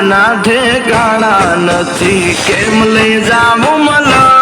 ના ઠેકાણા નથી. કેમ લઈ જાવું મલા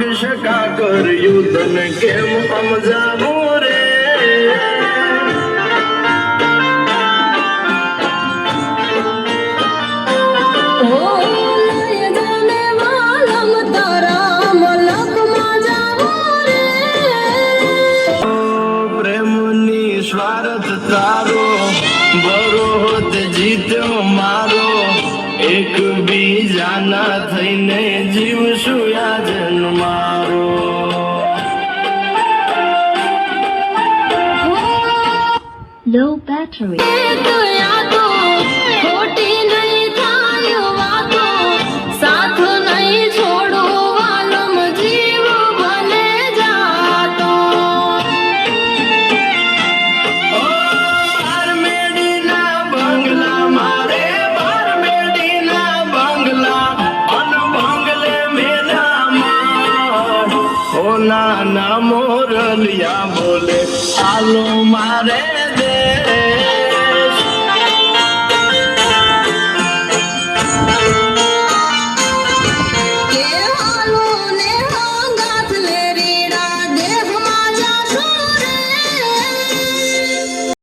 શકા કર્યું તને કેમ સમજાવું રે? તારા સ્વાર્થ તારો બરોત જીત્યો મારો. એક બીજાના થઈને જીવશું માર battery. ના મોરલિયા બોલે આલો મારે